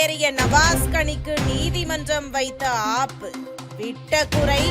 ஏறிய நவாஸ்கனிக்கு நீதிமன்றம் வைத்த ஆப்பு. விட்ட குறை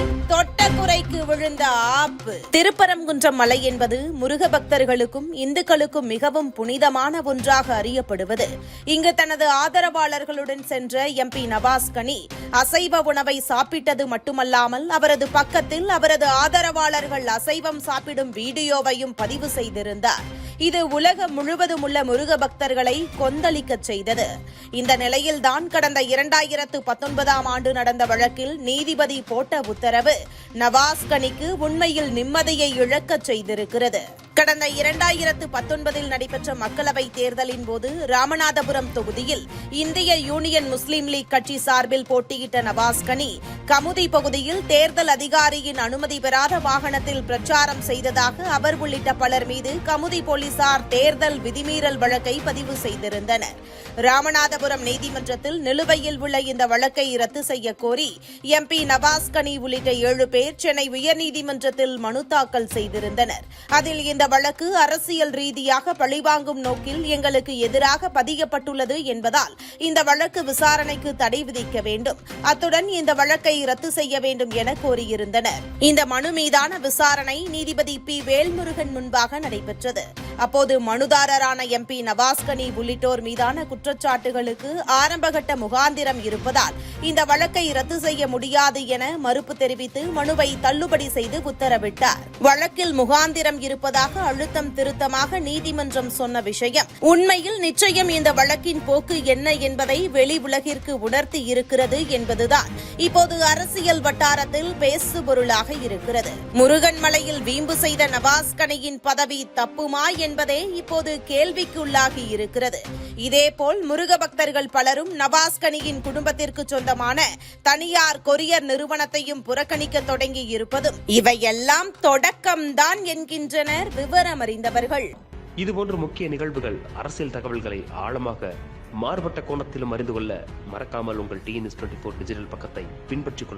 விழுந்த ஆப்பு. திருப்பரங்குன்றம் மலை என்பது முருக பக்தர்களுக்கும் இந்துக்களுக்கும் மிகவும் புனிதமான ஒன்றாக அறியப்படுவது. இங்கு தனது ஆதரவாளர்களுடன் சென்ற எம்பி நவாஸ் கனி அசைவ உணவை சாப்பிட்டது மட்டுமல்லாமல் அவரது பக்கத்தில் அவரது ஆதரவாளர்கள் அசைவம் சாப்பிடும் வீடியோவையும் பதிவு செய்திருந்தார். இது உலகம் முழுவதும் உள்ள முருக பக்தர்களை கொந்தளிக்கச் செய்தது. இந்த நிலையில்தான் கடந்த இரண்டாயிரத்து பத்தொன்பதாம் ஆண்டு நடந்த வழக்கில் நீதிபதி போட்ட உத்தரவு நவாஸ்கனிக்கு உண்மையில் நிம்மதியை இழக்கச் செய்திருக்கிறது. கடந்த இரண்டாயிரத்து பத்தொன்பதில் நடைபெற்ற மக்களவை தேர்தலின் போது ராமநாதபுரம் தொகுதியில் இந்திய யூனியன் முஸ்லீம் லீக் கட்சி சார்பில் போட்டியிட்ட நவாஸ் கனி கமுதி பகுதியில் தேர்தல் அதிகாரியின் அனுமதி பெறாத வாகனத்தில் பிரச்சாரம் செய்ததாக அவர் உள்ளிட்ட பலர் மீது கமுதி போலீசார் தேர்தல் விதிமீறல் வழக்கை பதிவு செய்திருந்தனர். ராமநாதபுரம் நீதிமன்றத்தில் நிலுவையில் உள்ள இந்த வழக்கை ரத்து செய்ய கோரி எம்பி நவாஸ் கனி உள்ளிட்ட ஏழு பேர் சென்னை உயர்நீதிமன்றத்தில் மனு தாக்கல் செய்திருந்தனர். அதில் இந்த வழக்கு அரசியல் ரீதியாக பழிவாங்கும் நோக்கில் எங்களுக்கு எதிராக பதியப்பட்டுள்ளது என்பதால் இந்த வழக்கு விசாரணைக்கு தடை விதிக்க வேண்டும். அத்துடன் இந்த வழக்கை ரத்து செய்ய வேண்டும் என கோரியிருந்தனர். இந்த மனு மீதான விசாரணை நீதிபதி பி வேல்முருகன் முன்பாக நடைபெற்றது. அப்போது மனுதாரரான எம்பி நவாஸ்கனி உள்ளிட்டோர் மீதான குற்றச்சாட்டுகளுக்கு ஆரம்பகட்ட முகாந்திரம் இருப்பதால் இந்த வழக்கை ரத்து செய்ய முடியாது என மறுப்பு தெரிவித்து மனுவை தள்ளுபடி செய்து உத்தரவிட்டார். வழக்கில் முகாந்திரம் இருப்பதாக அழுத்தம் திருத்தமாக நீதிமன்றம் சொன்ன விஷயம். உண்மையில் நிச்சயம் இந்த வழக்கின் போக்கு என்ன என்பதை வெளி உலகிற்கு உணர்த்தி இருக்கிறது என்பதுதான். இப்போது அரசியல் வட்டாரத்தில் பேசு பொருளாக இருக்கிறது. முருகன் மலையில் வீம்பு செய்த நவாஸ்கனையின் பதவி தப்புமா என்பதே இப்போது கேள்விக்குள்ளாகி இருக்கிறது. இதேபோல் முருக பக்தர்கள் பலரும் நவாஸ் கனியின் குடும்பத்திற்கு சொந்தமான தனியார் கொரியர் நிறுவனத்தையும் புறக்கணிக்க தொடங்கி இருப்பதும் இவையெல்லாம் தொடக்கம்தான் என்கின்றனர் விவரம் அறிந்தவர்கள் இதுபோன்ற முக்கிய நிகழ்வுகள் அரசியல் தகவல்களை ஆழமாக மாறுபட்ட கோணத்திலும் அறிந்து கொள்ள மறக்காமல் உங்கள் டிஎன்எஸ் டுவெண்ட்டி ஃபோர் டிஜிட்டல் பக்கத்தை பின்பற்றிக் கொள்ளவும்